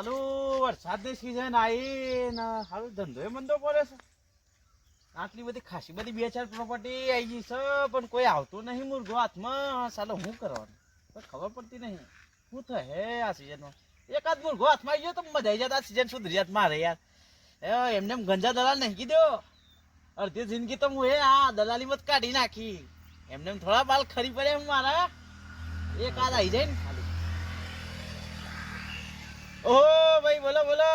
સાલું વરસાદની સિઝન આવી ને હવે ધંધો મંદો પડે છે. આટલી બધી ખાસી બધી બે ચાર પ્રોપર્ટી આવી ગઈ છે, પણ કોઈ આવતું નહીં મુર્ગો હાથમાં. ચાલો હું કરવાનું? ખબર પડતી નહીં. શું થશે આ સિઝનમાં એકાદ મુર્ગો હાથમાં આવી ગયો તો મજા આવી જાત આ સિઝન સુધરી જાત મારે યાર. એમને એમ ગંજા દલાલ નહીં કીધો. અડધી જિંદગી તો હું એ આ દલાલી મત કાઢી નાખી. એમને એમ થોડા બાલ ખરી પડે એમ મારા. એક આદ આવી જાય ને ઓહો ભાઈ બોલો બોલો.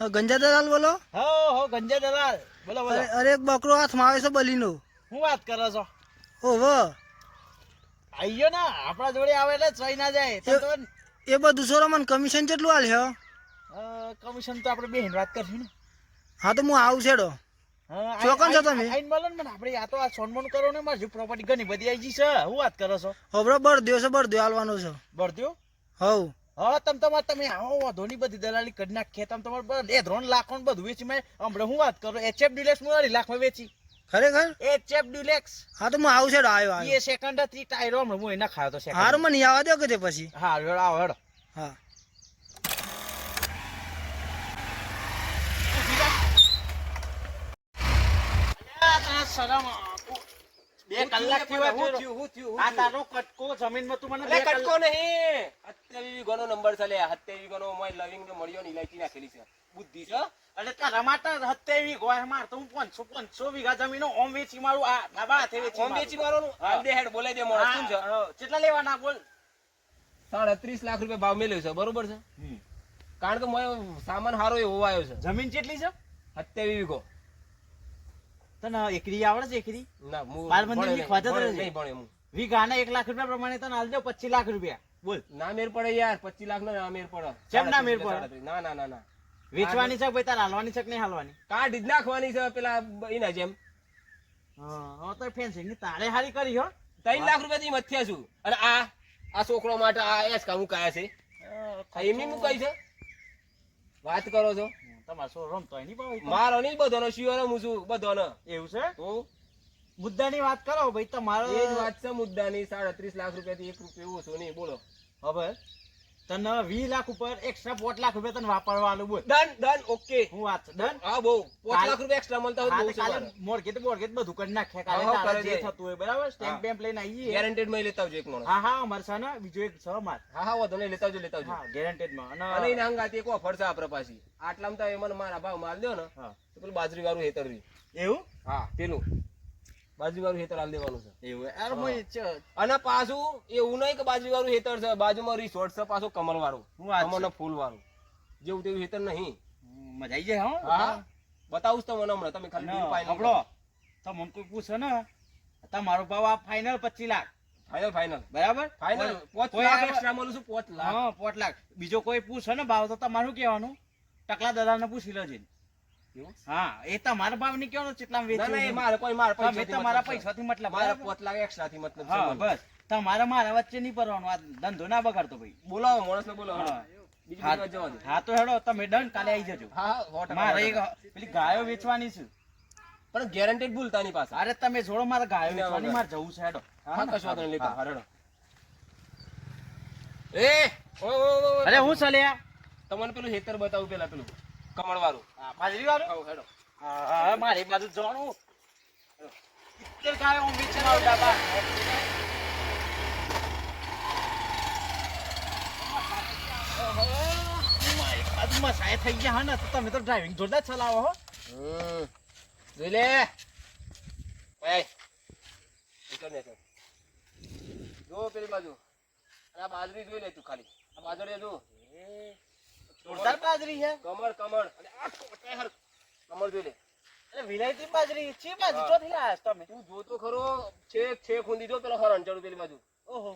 ગંજા દલાલ બોલો. હો હો ગંજા દલાલ બોલો બોલો. અરે એક બકરો હાથમાં આવે છે બલીનો. હું વાત કરો છો? ઓહો. આઈયો ને આપણા જોડે આવે એટલે ચઈ ના જાય. એ બધું સોરો મને કમિશન કેટલું આલ્યો અ, કમિશન તો આપણે બેન વાત કરશું ને. હા તો હું આવું છેડો. હા, ચોકન છો તમે? આઈન મળો ને આપણે આ તો આ સોનમોન કરો ને મારી પ્રોપર્ટી ઘણી બધી આવી છે. હું વાત કરો છો? હો હબરો દેવ છે બળદ્યો આલવાનો છે. દેવ હવ હા તમ તમારે તમે આવો વાંધોની બધી દલાલી કરી નાખીએ. તમે તમારે બધા બે ત્રણ લાખ ને બધું વેચી મેં. હમણાં હું વાત કરું એચએફ ડિલેક્સ હું અઢી લાખમાં વેચી. ખરેખર? એચએફ ડિલેક્સ હા તો હું આવું આવ્યો એ સેકન્ડ હતી ટાયરો હમણાં હું એના ખાયો તો સેકન્ડ હારું મને આવવા દો કે તે પછી? હા હેડો આવો હેડો. હા. બે કલાકથી હું થયું, હું થયું, આ તારો કટકો જમીનમાં તું મને બે કટકો નહીં. સત્યાવી વીઘાનો નંબર છે લે. સત્યાવી વીઘાનો ઓમાં લવિંગ ને મળ્યો ને ઇલાયચી નાખેલી છે. બુદ્ધિ છે. અરે તારા માટે હત્યાવી ગોય માર તો હું પાંચસો પાંચસો વીઘા જમીનો ઓમ વેચી મારું આ ડાબા હાથે વેચી ઓમ વેચી મારું. હાલ દે હેડ, બોલાઈ દે માણસ. શું છે? હા, હા. કેટલા લેવાના બોલ સાડત્રીસ લાખ રૂપિયા ભાવ મેલ્યો છે બરોબર છે કારણ કે મોય સામાન સારો એવો આવ્યો છે જમીન કેટલી છે સત્યાવી વીઘો તને એકરી આવડે છે એકરી? ના હું. નહીં હું. એક લાખ રૂપિયા પ્રમાણે તને હાલ પચીસ લાખ રૂપિયા. બોલ. ના મેર પડે યાર પચીસ લાખ નો ના મેર પડે. કેમ ના મેર પડે? ના ના ના ના. વેચવાની છે ભાઈ તારે હાલવાની છે કે નહીં હાલવાની? કાઢી જ નાખવાની છે પેલા એના જેમ. હા તો ફેન્સિંગની તારે હારી કરી હો. ત્રણ લાખ રૂપિયા થી મથ્યા છું. અને આ આ છોકરો માટે આ એસ કામ કયા છે એમની હું કઈ છે? વાત કરો છો. તમારે શું રમતો નહીં ભાઈ મારો નહીં બધોનો શિયોનો હું છું બધોનો. એવું છે? હું મુદ્દાની વાત કરો ભાઈ તમારો એ જ વાત છે મુદ્દાની સાડત્રીસ લાખ રૂપિયા થી એક રૂપિયા ઓછો નહીં બોલો. હવે? તને વી લાખ ઉપર એક્સ્ટ્રા પાંચ લાખ રૂપિયા તને વાપરવાનું બોલ. Done done okay. હું વાત ડન? હા બહુ. પાંચ લાખ રૂપિયા એક્સ્ટ્રા મળતા હોય તો કાલે મારે. મોડકે બધું કરી નાખે કાલે તારે જે થતું હોય બરાબર. સ્ટેમ્પ બેમ્પ લઈને આવીએ. ગેરંટેડમાં લેતા આવજો એક માણસ. હા હા અમાર છે બીજો એક છ માર હા હા વાંધો લેતા આવજો લેતા આવજો. હા ગેરંટેડમાં. અને એના હંગાતે એક ઓફર છે આપડે પાસે આટલામાં તો એ મને મારા ભાવ માલ દો ને હા. તો પેલું બાજરી વાળું હેતર રહ્યું. એવું? હા પેલું. બાજરી વાળું હેતર હાલ દેવાનું છે. એવું યાર હા. અને પાછું એવું નહીં કે બાજુવાળું હેતર છે બાજુમાં રિસોર્ટ છે પાછું કમળ વાળું ફૂલ વાળું જેવું તેવું હેતર નહીં. મજા આવી જાય હા બતાવું તો મને હમણાં તમે ખાલી સાંભળો તો મને કોઈ પૂછે ને તમારો ભાવ આ ફાઇનલ પચીસ લાખ. ફાઇનલ ફાઇનલ બરાબર? ફાઇનલ પોચ લાખ એક્સ્ટ્રા મળું છું પોચ લાખ. હા પોચ લાખ. બીજો કોઈ પૂછે ને ભાવ તો તમારું કહેવાનું. ટકલા દાદાને પૂછી લેજો? હા? એ તમારા ભાવની કેટલા મારે કોઈ મારા તમારા. મતલબ મારા? પાંચ એક્સ્ટ્રા થી મતલબ હા બસ. તમારે મારા વચ્ચે નહીં પડવાનું આ ધંધો ના બગાડતો ભાઈ. બોલાવો માણસને બોલાવો. હા. બીજી હા બધી વાત જવા દે. હા તો હેડો તમે ડન કાલે આવી જજો. હા હા સો ટકા, મારે એક પેલી ગાયો વેચવાની છે. પણ ગેરંટેડ ભૂલતા ની પાસે અરે તમે જોડો મારે ગાયો વેચવાની મારે જવું છે હેડો. હા વાંધો નહીં લેતા એ ઓ. અરે હું ચાલ્યા તમને પેલું હેતર બતાવું પેલા પેલું. કમળ વાળું બાજરી વાળું આવો, હેડો. હા હા, મારી બાજુ જવાનું. ઇત્તેર ગાયો હું ડાબા મારી બાજુમાં સાહેબ થઈ ગયા હા ને તો તમે તો ડ્રાઇવિંગ જોરદાર ચલાવો હો. હમ. જોઈ લે. જો પેલી બાજુ. આ બાજરી જોઈ લે તું ખાલી. આ બાજરી જો જોરદાર બાજરી છે. કમળ કમળ. અને આ ટોટાઈ હર કમળ જોઈ લે. એટલે વિલાયતી બાજરી છે બાજરી તો ચોથી લાયા તમે. તું જોતો ખરો છે છે ઊંધી જો પેલો હરણ ચડું પેલી બાજુ. ઓહો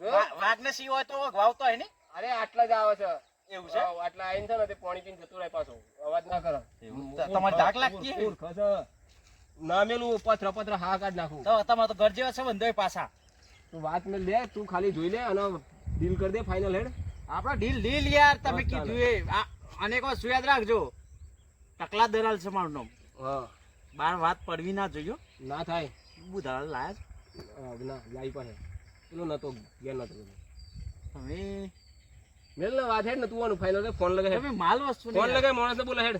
જો. વાઘને સી હોય તો વાવતો હોય ને? અરે આટલા જ આવે છે. એવું છે? આટલા આવીને છે ને તે પાણી પીને જતું રહે પાછો. અવાજ ના કરો. તમારે ધાક લાગતી હે? મૂર્ખ છે. ના મેલું પત્ર પત્ર હા કાઢ નાખું. તો તમારે તો ઘર જેવા છે બંધોય પાછા. તું વાત મેં લે તું ખાલી જોઈ લે અને ડીલ કરી દે ફાઇનલ હેડ. આપડા ઢીલ ઢીલ યાર તમે કીધું એ. અને એક યાદ રાખજો? ટકલા દલાલ છે મારું નામ બાર વાત પડવી ના જોયો ના થાય. બુધાળ લાયા હા, ના લાઈ પાસે પેલો નતો ગેર નતો. તમે મેલ ને વાત હેડ ને તું આનું ફાઇનલ ફોન લગાય તમે માલ વસ્તુ ફોન લગાય માણસ ને બોલે હેડ.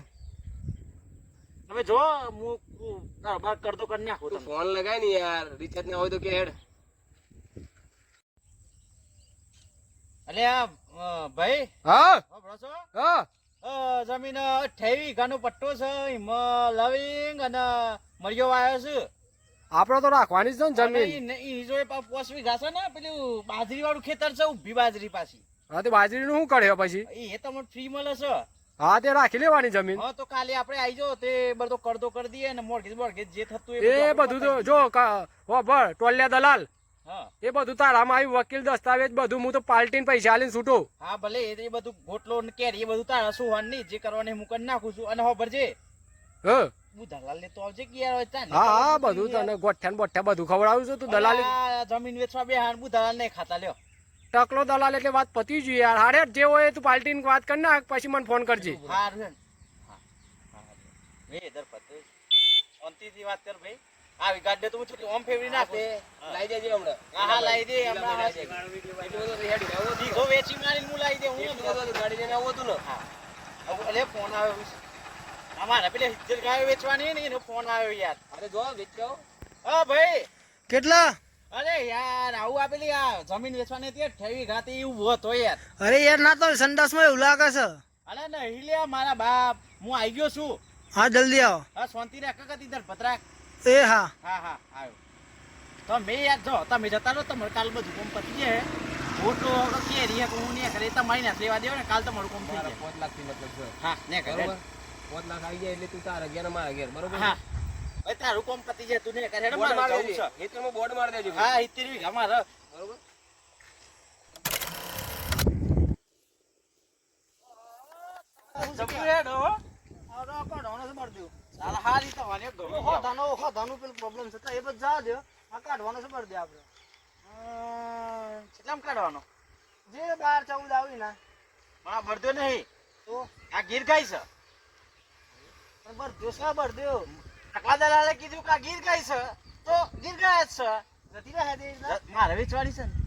તમે જો હું કારોબાર કરતો કરી નાખું તું ફોન લગાય ને યાર રિચાર્જ ના હોય તો કે હેડ. અરે આ અ, ભાઈ? હા? છો? હા. જમીન અઠ્યાવીસ વીઘાનો પટ્ટો છે એમાં લવિંગ અને મરિયો વાયો છે. આપડે તો રાખવાની જ છે અને ઈ ને- ઈ જોડે પા- પાંચ વીઘા છે ને પેલું બાજરી વાળું ખેતર છે ઊભી બાજરી પાછી. હા તે બાજરીનું શું કરે પછી? એ તમને ફ્રી મળે છે. હા તે રાખી લેવાની જમીન. હા તો કાલે આપણે આવી જાવ તે બધો કરતો કરી દઈએ ને મોરગેજ મોરગેજ જે થતું એ બધું જો હો ભર ટોલિયા દલાલ. એ બધું તારામાં આવી વકીલ દસ્તાવેજ બધું હું તો પાલટીને પૈસા લઈને છૂટું. હા ભલે એ બધું ગોટલો ને કેરી એ બધું તારા શું હોન નહીં જે કરવાની હું કરી નાખું છું. અને હો ભરજે. હ. હું દલાલ ને તો આવજે કે યાર હવે હા હા બધું તને ગોઠ્યા ને બોઠ્યા બધું ખવડાવું છું તું દલાલી. જમીન વેચવા બે હાણ હું દલાલ ને ખાતા લ્યો. ટકલો દલાલ એટલે વાત પતી જ યાર. હારે જે હોય તું પાલટીને વાત કરી નાખ પછી મને ફોન કરજે. હારું હા હા. વે દર પતે. શાંતિથી વાત કર ભાઈ. આવી ગાડે તો હું ઓમ ફેવરી નાખું. લઈ દેજે હમણાં. હા હા લાવી દે હમણાં લાઈ એટલું બધું રેડી આવો. વેચી મારીને હું લઈ દે હું ગાડી લઈને આવો તું ને. હા. હવે ફોન આવ્યો અમારા પેલે હિજર ગાયો વેચવાની ને એનો ફોન આવ્યો યાર. અરે જો વેચ્યો હા ભાઈ. કેટલા? અરે યાર આવું આપેલી આ જમીન વેચવાની હતી ઠેવી ઘાતી એવું હતો યાર. અરે યાર ના તો સંડાસમાં એવું લાગે છે. અરે નહીં લે મારા બાપ હું આવી ગયો છું. હા જલ્દી આવો. હા શાંતિ રાખ કાકા તીધર પતરાક એ હા. હા હા આવ્યો. તો મેં યાર જો તમે જતા રહો તમારે કાલ બધું કોમ પતી જાય. ઓટલો કે રીએ હું ને કરે તમારી ના લેવા દેવો ને કાલ તમારું કોમ થઈ મારા જાય. પાંચ લાખથી મતલબ છે હા ને કરે બરોબર? પાંચ લાખ આવી જાય એટલે તું તાર અગિયાર મારા ઘેર બરોબર? હા. હવે તારું કોમ પતી જાય તું ને કરે બોર્ડ માર મારી જવું માં બોર્ડ માર દેજો. હા ઇત્તેર વીઘા મારે. બરોબર? જબરું હેડ હો. ચાલ હારી તો વાને ગમે. પ્રોબ્લેમ છે. તો એ બધું જા દો આ કાઢવાનો છે ભરી દે આપણે કેટલામ કાઢવાનો? જે બાર ચૌદ આવી ના. હા ભરતો નહીં. તો? આ ગીર ગાય છે? પણ દો શા ભર દો ટકલા દલાલે કીધું કે આ ગીર ગાય છે. તો ગીર ગાય જ છે. જતી રહે મારે વેચવાની છે ને?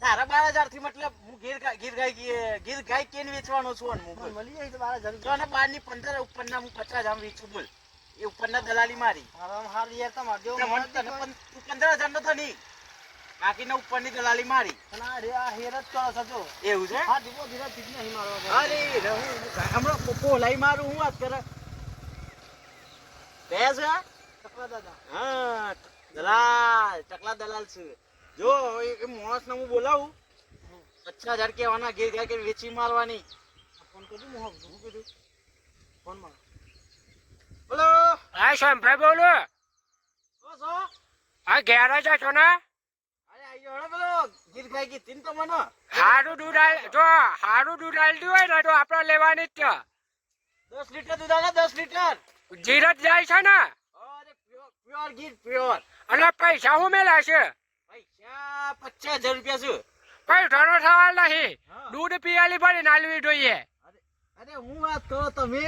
તારા બાર હજારથી મતલબ હું ગીર ગીર ગાય ગીર ગાય કેને વેચવાનો છું અને હું મળી જાય તો બાર જરૂર. તો અને બારની પંદર ઉપરના હું પચાસ આમ વેચું બોલ. એ ઉપરના દલાલી મારી. હાર યાર તમારે જેવો એટલે મને માણસ તને દેખાય. પં- તું પંદર હજાર નો તો નહીં. બાકીના ઉપરની દલાલી મારી. પણ આ રે આ હેર જ કરો છો એવું છે? હા દીપો ધીરે ધીરે નહીં મારવા અરે હમણાં પોપો લઈ મારું હું વાત કરે. બે છે ટકલા દાદા. હા દલાલ ટકલા દલાલ છે. જો એક માણસને હું બોલાવું. પચાસ હજાર કહેવાના ઘેર ઘેર કે વેચી મારવાની. ફોન કરજો હું હું શું કીધું? ફોનમાં બોલો. હા ભાઈ બોલો. હા છો? આ ઘેર જ છો ને? હારું દૂધ જો હારું દૂધ આલતી હોય ને તો આપણે લેવાની જ છે. દસ લીટર દૂધ આલે દસ લીટર. જીરત જાય છે ને? અરે પ્યોર પ્યોર ગીર પ્યોર. અને પૈસા હું મેલા છે પચાસ હજાર રૂપિયા છે પૈસાનો સવાલ નહીં. દૂધ પીવાલી પડી નાલવી જોઈએ. અરે હું વાત કરો તમે?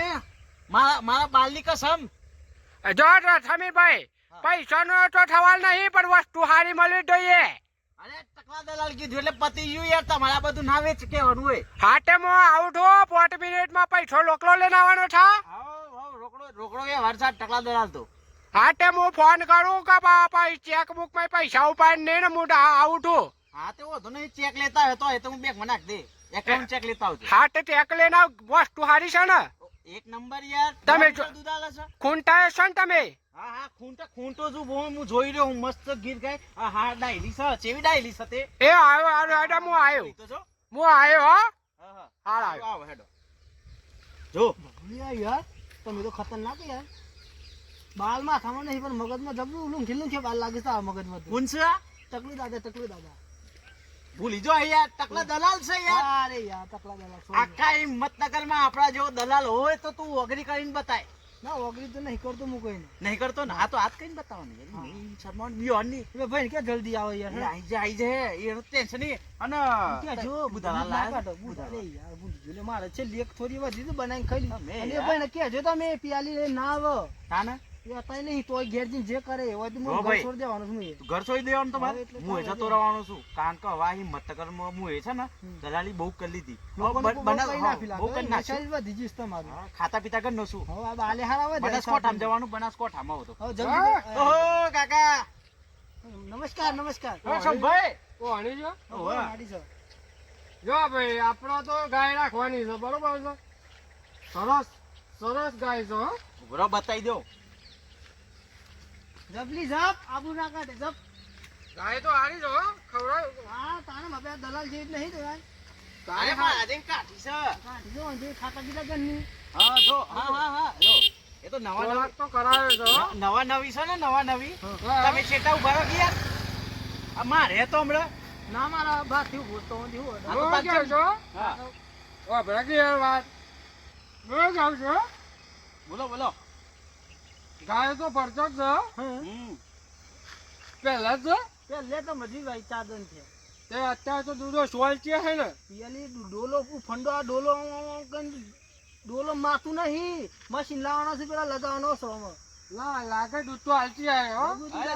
મારા મારા બાલની કસમ. જો સમીરભાઈ હા. પૈસાનો તો સવાલ નહીં પણ વસ્તુ હારી મળવી જોઈએ. અરે ટકલા દલાલ કીધું એટલે પતિ ગયું યાર તમારે બધું ના વેચ કેવાનું હોય. હાટે મો આઉટ પોટ મિનિટમાં પૈસો લોકલો લઈને આવવાનો છે? રોકડો રોકડો એ વરસાદ ટકલા દલાલ તો. હાટે હું ફોન કરું કે બાપા ચેક બુકમાં પૈસા ઉપાડીને ને હું આવું હું તે વધુ નહીં ચેક લેતા હોય તો એ તો હું બેંકમાં નાખ દે. એકાઉન્ટ ચેક લેતા આવજો. હાટે ચેક લઈને આવ, વસ્તુ સારી છે ને? એક નંબર યાર તમે જો- ખૂંટા છો ને તમે? હા હા ખૂંટો ખૂંટો છું બહુ હું જોઈ રહ્યો હું મસ્ત ગીર ગાય. હા હા ડાયલી છે ચેવી ડાયલી છે તે? એ આવ્યો આવ્યો હેડો હું આવ્યો. જો. હું આવ્યો હો? હા હા. આવ્યો. આવો હેડો. જો. યાર યાર તમે તો ખતરનાક યાર. બાલ માથામાં નહીં પણ મગજમાં જબરું ઉલું ખીલું છે બાલ લાગે છે મગજમાં. કોણ છે ટકલી દાદા ટકલી દાદા ભૂલી જો યાર ટકલા દલાલ છે યાર અરે યાર ટકલા દલાલ. આખા હિંમતનગરમાં આપણા જેવો દલાલ હોય તો તું ઓગરી કરીને બતાય ના ઓગરી તો નહીં કરતો હું કોઈ નહીં કરતો ને આ તો હાથ કરીને બતાવવાની શરમાવાનું બિયોન. નહીં ભાઈ ક્યાં જલ્દી આવે યાર એ આઈ જાય, આઈ જાય. એનું ટેન્શન નહીં. અને ક્યાં જો બુધાલાલ ના લાયા છે? બુધા- અરે યાર ભૂલી ગયો મારે છે એક થોડી વધી તો બનાવીને ખાઈ લીધું યાર. ભાઈને કહેજો તમે પિયાલી ના આવો ના, ના. એ નહીં તોય ઘેર જઈને જે કરે એ હોય હું ઘર છોડી દેવાનું છું ઘર છોડી દેવાનું તમારે હું એ જતો રહેવાનો છું. કારણ કે હવે હિંમત નગરમાં હું એ છે ને દલાલી બહુ કરી લીધી. હવે લોકોને બ- બહુ બનાસ- નાખી લાગે. બહુ કરી એ નાખ્યું. નશાઈ વધી જઈશ તમારું. ખાતા પીતા કરી નાખશું. હવે બાલે હારા હોય જવાનું બનાસકાંઠામાં હતો ઓહો કાકા! નમસ્કાર નમસ્કાર. હા, ઓ આની જો. ઓહો. ગાડી છે. જો ભાઈ આપણો તો ગાય રાખવાની છે બરોબર છે? સરસ સરસ ગાય છે ઉભરો બતાવી દો. જપલી જપ. આબુ ના કાઢે જપ. ગાય તો હારી જો હો ખવડાવ હા તારે હવે દલાલ જેવી જ નહીં તો યાર અરે મારા આજે કાઢી છે. કાઢી જો જે ખાતા પીતા ઘરની. હા જો. હા હા હા. જો એ તો નવા નવા તો કરાવે છે નવા નવી છે ને નવા નવી. તમે છેટા ઊભા રહો યાર. આ મારે તો હમણાં ના મારા બા થયું ભૂલતો હું આ તો હું છો હા. ઓ ભરાકી યાર વાત. બોલો કહું છો બોલો બોલો. ગાય તો છે હમ. પહેલા જ પેલે તો મજી ભાઈ ચાદન છે. તે અત્યારે તો દૂધો સોલ છે હે ને. પેલી ડોલો ફંડો આ ડોલો ડોલો માથું નહીં. મશીન લાવવાનો છે પેલા લગાવવાનો છે. ના લાગે દૂધ તો હાલતી આવે હો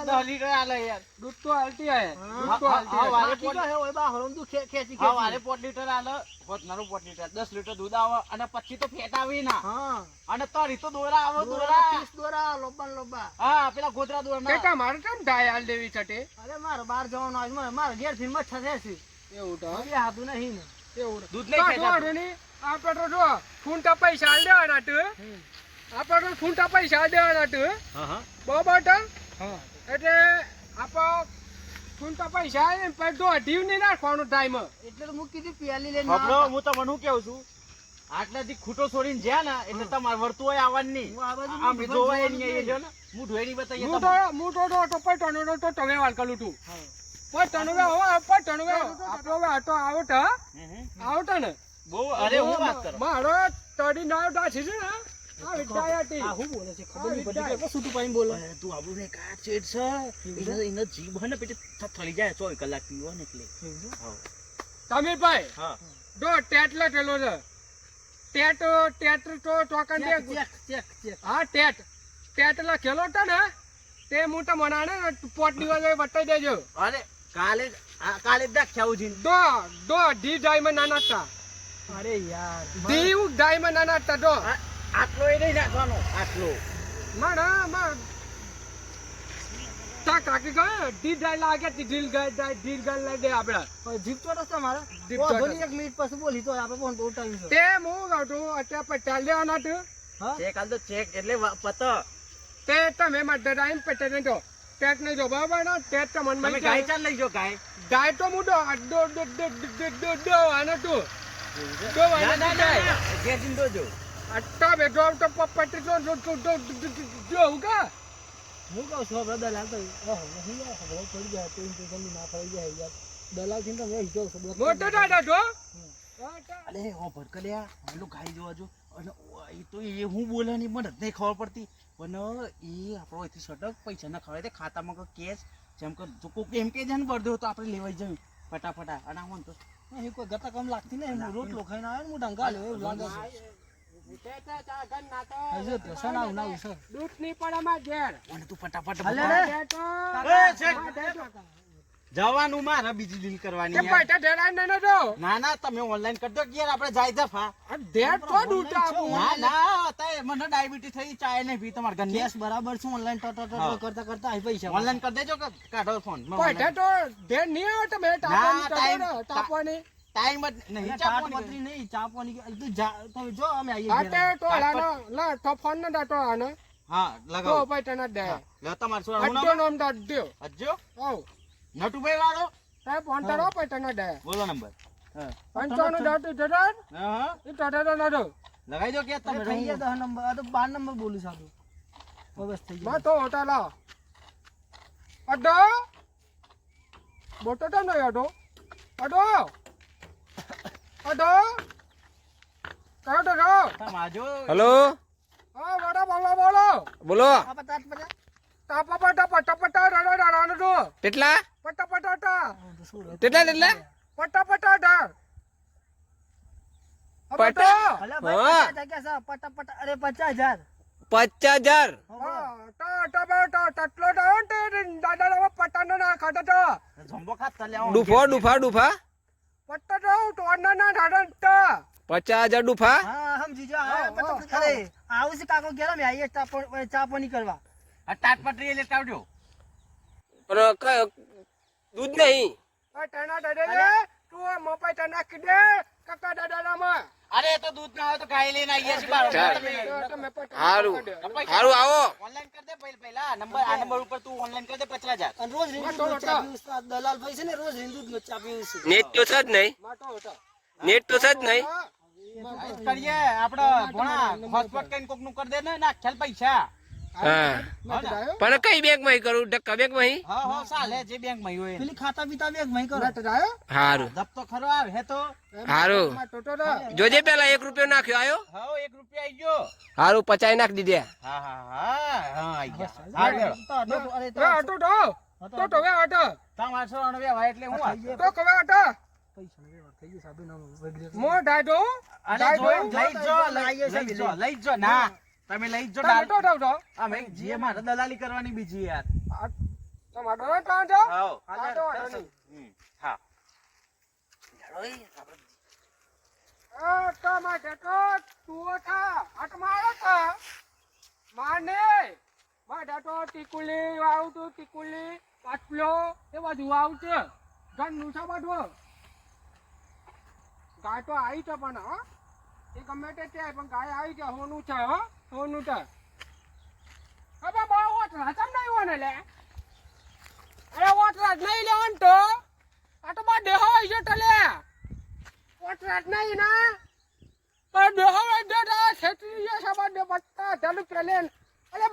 દસ લીટર આલે યાર. દૂધ તો હાલતી આવે દૂધ તો હાલતી આવે વારે પોટ હે હોય બા હરમ તું ખે- ખેંચી હા વારે પોત લીટર આલે પોત પોટ લીટર. દસ લીટર દૂધ આવે અને પછી તો ફેટ આવી ના. હા. અને તારી તો દોરા આવે દોરા દોરા. દોરા લોબા લોબા. હા પેલા ગોદરા દોરા કે મારે કેમ ડાય હાલ દેવી છટે? અરે મારે બહાર જવાનું આવે મારે મારે ઘેરથી મચ્છર છે છે. એવું તો હવે હાથું નહીં ને. એવું દૂધ નહીં જો ખેંચાતું. રેની, આપણે તો જો ફૂંટા પૈસા હાલ દેવાના તું આપણે તો ફૂંટા પૈસા દેવાના તું હા? હા બરોબર તો એટલે આપણે ફૂંટા પૈસા આલે ને પછી અઢીવ નહીં નાખવાનો ટાઈમ એટલે તો હું કીધું પ્યાલી લઈને આપણો આવતા. હું તમને શું કહું છું? આટલાથી ખૂટો છોડીને જ્યાં ને એટલે તમારે વર્તુ હોય આવવાની આમ ધોવાય નહીં. એ જો ને હું ઢોયની બતાવી હું તો હું તો તો તો પછી ટનો તો તમે વાળ કરું તું. પછી ટનો હવે પછી ટનો આપણો વે આટો આવટ. આવટ ને. બહુ અરે હું વાત કરો? મારો તડી નાવ ડાછી છે ને. આ વિદ્યાર્થી આ હું બોલે છે ખબર નહીં પડતી કે છૂટું પાડીને બોલે? તું આપણું ને કાટ છે જીભ જાય ચોવીસ કલાક પીવો ને એટલે. હા. સમીરભાઈ હા. જો ટેટ લખેલો છે. ટેટ ટેટ તો ચોકન દે ચેક ચેક ચેક ચેક. હા ટેટ. ટેટ લખેલો હતો ને તે મોટા મનાને પોટ દિવસ બતાવી દેજો. અરે કાલે કાલે જ દાખ્યા ઉજીને. દો દો ડી ડાયમંડ નાના હતા. અરે યાર ડી ડાયમંડ નાના હતા દો. આ- આટલો એ નહીં નાખવાનો. આટલો. મારા માં તા કાકી ગયો ડી ડાય લાગે તી ડીલ ગાય ડાય ડીલ ગાય લઈ આપણે હવે જીપ મારે. જીપ વાંધો ચોરસ. નહીં, એક મિનિટ પછી બોલી તો આપણે ફોન બહુ ટાઈમ છે તે હું કહું અત્યારે પચાસ લેવાના હતું ચેક હાલ તો ચેક એટલે વા- તે તમે માટે ડાઈમ પેટે ને જો ટેટ ને જો બરાબર ને? ટેટ તો મનમાં ગાય ચાલ લઈ જાઓ ગાય. ગાય તો દો દો દો દો દો દો આને તું. દો ના ના ગાય. ના ઘેર જઈને જોજો અટ્ટા બેઠો તો પપ્પટી તો જો જો જો જો કા? હું કહું છું દલાલ તો ઓહો નહીં યાર ખબર પડી જાય તો ઇન્ટુ જલ્દી ના પડી જાય યાર. દલાલથી તો મેં હિજો છું મોટો દાદા જો. અરે ઓ ભડકલ્યા પેલું ખાઈ જોવા જો. અને એ તો એ હું બોલે નહીં મને જ નહીં ખબર પડતી. પણ એ આપણો અહીંથી સટક પૈસા ના ખવાય તે ખાતામાં કોઈ કેશ જેમ કે જો કોક એમ કે છે ને બરદો તો આપણે લેવાઈ જયું ફટાફટા. અને આમાં તો એ કોઈ ગતા કમ લાગતી નહીં હું રોટલો ખાઈને આવે ને હું ઢંગા લેવો એવું લાગે છે. હજુ દર્શન આવું ના આવું દૂધની પડામાં ઘેર. અને તું ફટાફટ હાલે બતાવ. રે. એ તો એ, છે. જવાનું મારે બીજી ડીલ કરવાની કે પૈસા ઢેરાય ને ને ના ના તમે ઓનલાઈન કરી દો. કે આપણે જાય દફા આ તો દૂધ આપું ના ના અત્યારે મને ડાયાબિટીસ થઈ ચાય નહીં ભી તમાર ઘરની. કેસ બરાબર છે. ઓનલાઈન ટટ ટટ કરતા કરતા અહીં પૈસા ઓનલાઈન કરી દેજો કાઢો ફોન પૈસા તો ધેર નહીં આવે તમે ટાઈમ જ નહીં ચાપવાની નહીં ચાપવાની તું જા તમે જો અમે આવીએ આટે તો લાનો લા તો ફોન ન દાટો આને. હા તો લગાવો. પૈસા ન દે. લે તમાર શું હું નામ? નામ દાટ દ્યો. અજ્જો આવ. નટુભાઈ વાળો? તે ફોન તારો પૈસા ન દે. બોલો નંબર. હા. પંચાણું દાટ જરા હા એ ટાટા ન દો. લગાઈ દો કે તમે થઈ ગયા દસ નંબર. આ તો 12 નંબર બોલું સાદું બસ થઈ માં ગયું તો હોટા લા અડ્ડો બોટો તો નહીં અડો. અડો. હલો બોલો કેટલા? કેટલા કેટલા. પચાસ હજાર ક્યાં છે? પટા પટા અરે પચાસ હજાર પચાસ હજાર જમ્બો ખાત ચાલ્યા આવો. ડૂફો ડૂફા ડૂફા પચાસ હજાર ડૂફા હા. સમજી જો તો ખરે આવું છે કાકો ગેલા મેં આઈએ ચા પાણી- ચા પાણી કરવા. આ ટાટ પટરી લેતા આવજો. પણ ક- દૂધ નહીં. અરે એ તો દૂધ ના હોય તો ગાય લઈને આવીએ છીએ બાર. સારું સારું આવો. ઓનલાઈન કરી દે પહેલા પહેલા. નંબર આ નંબર ઉપર તું ઓનલાઈન કરી દે પચાસ હજાર. અને રોજ. આ દલાલ ભાઈ છે. ને રોજ હિન્દુ દૂધ ચા પીવું છે. નેટ તો છે જ નહીં. નેટ તો છે જ નહીં. કરીએ. આપડે ભણા હોટસ્પોટ કઈ કોકનું કરી દે ને. ખ્યાલ પૈસા. હા. હા પણ કઈ બેંકમાં કરું? ડક્કા બેંકમાં હા હા ચાલે જે બેંકમાં હોય. પેલી ખાતા પીતા બેંકમાં કરો. સારું ધપ તો ખરો આવે હે તો. સારું જોજે પેલા એક રૂપિયો નાખ્યો આયો? હા એક રૂપિયો આઈ ગયો. હારું પચાઈ નાખ દીધે. હા હા હા હા આઈ ગયા. હારું હેડો. તો અડો- અરે તો હતો. તમારે સો અણવ્યા હોય એટલે હું આ. પૈસાનો વ્યવહાર થઈ ગયો સાબુ નાનો વગેરે. અરે જોઈને લઈ જો લઈ લાઈએ છે લઈ જ જો. લઈ જો ના. તમે લઈ જ જો ડાલ- અમે જે મારે દલાલી કરવાની બીજી યાર. હાઉ. હમ, હા. ટીકુલી વાવતું ટીકુલી પાટલો એ બધું આવશે છે. બધું ગાય તો આવી છે પણ હો. એ ગમે તે આવી છે હોનું છે હવે બહુ નહીં લે. અરે ઓટરા નહીં લેવાનું તો. આ તો બા દેહો આવી છે લે. ઓટરા ના. પણ દેહો આવી છે તો છેતરી ગયા છે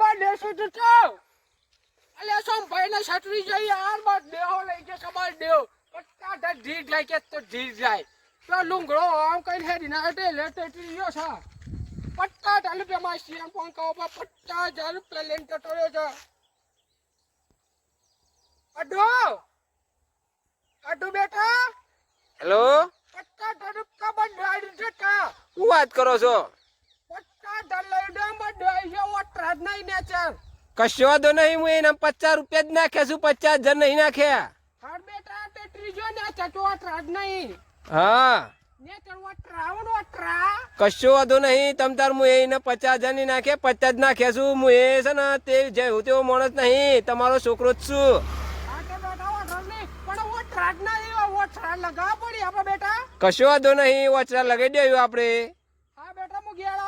બા દેશું તો છો અલે સોમ ભાઈને જઈ યાર બા દેહો લઈ છે, બા દેવ પત્તા ઢીર જાય કે તો ઢીર જાય. તો લુંગડો આમ કઈ ના એટલે લેટે ગયો છે પટ્ટા પે માં સીએમ ફોન કહો પટ્ટા ચાલુ પે લેન ટટોર્યો છે. અડો. અડો બેટા. હેલો? પટ્ટા ચાલુ કા બંધ છે કા? શું વાત કરો છો? કશો વાંધો નહીં હું એના પચાસ રૂપિયા જ નાખ્યા છું પચાસ હજાર નહીં નાખ્યા. બેટા તે ત્રીજો નાખ્યા તો નહીં. હા. કશો વાંધો નહીં. તમ તાર હું એને પચાસ હજારની નાખે પચાસ નાખે છું. હું એ છે ને તે જેવું તેવો માણસ નહીં. તમારો છોકરો જ છું. કશું જ વાંધો નહીં. વચરા લગાવી દેવું આપણે હા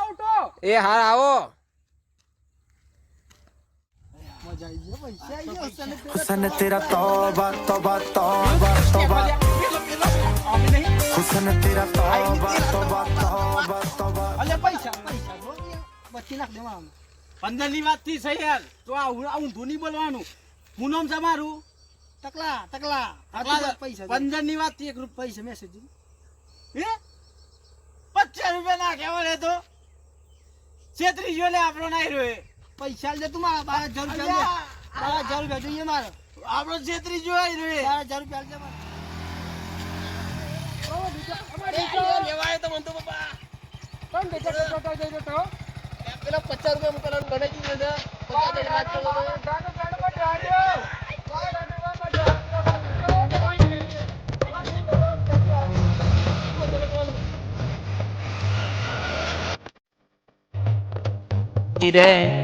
હું તો. એ હાર આવો મજા આવી ગયો પૈસા આવી ગયો તને પેલો हुसन तेरा तौबा तौबा तौबा तौबा हुसन तेरा तौबा तौबा तौबा तौबा અલે પૈસા પૈસા જો ને, બચી નાખ દેવાનું પંદર ની વાત થી છે યાર તો આ ઊં- આ ઊંધું નહીં બોલવાનું હું નામ છે મારું તકલા તકલા આટલા પૈસા પંદર ની વાત થી એક રૂપિયા પૈસા મેસેજ હે પચાસ રૂપિયા નાખ્યા વળે તો છેત્રીસ લે આપણો નાઈ રહ્યો પૈસા લે તું મારા બાર હજાર રૂપિયા બાર હજાર રૂપિયા જોઈએ મારે. આપણો છેત્રીસ આવી રહ્યો બાર હજાર રૂપિયા લે મારે. લેવાય તો મને તો બાપા કોણ બેટા તો તો જઈ તો પેલા પચાસ રૂપિયા પેલા ગણે દીધે છે પચાસ હજાર વાત ગાડો ગાડો માં ડાડ્યો ગાડો માં રે